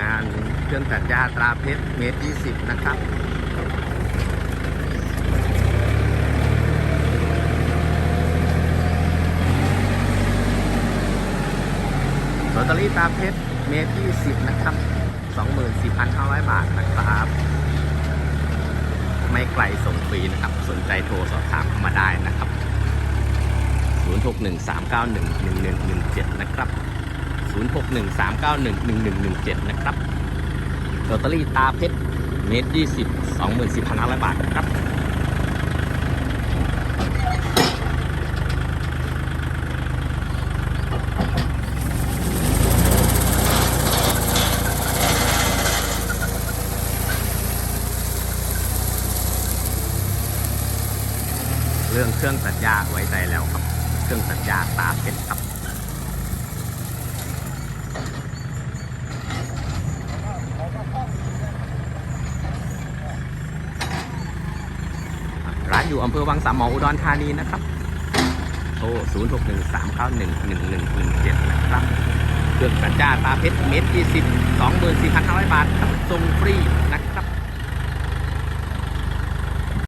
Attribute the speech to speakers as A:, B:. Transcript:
A: งานเครื่องตัดหญ้าตราเพชรเมตรยี่สิบนะครับลอตเตอรี่ตาเพชรเมตรยี่สิบนะครับสองหมื่นสี่พันห้าร้อยบาทนะครับ ไม่ไกลส่งฟรีนะครับ สนใจโทรสอบถามเข้ามาได้นะครับ 0613911117 นะครับ 0613911117 นะครับลอตเตอรี่ตาเพชรเมตรยี่สิบสองหมื่นสี่พันห้าร้อยบาทครับ เรื่องเครื่องตัดหญ้าไว้ใจแล้วครับ เครื่องตัดหญ้าตาเพชรครับ ร้านอยู่อำเภอวังสามหมออุดรธานีนะครับโทร0 6 1 3 9 1 1 1 1 7นะครับเครื่องตัดหญ้าตาเพชรเม็ด20 24,500บาทครับส่งฟรี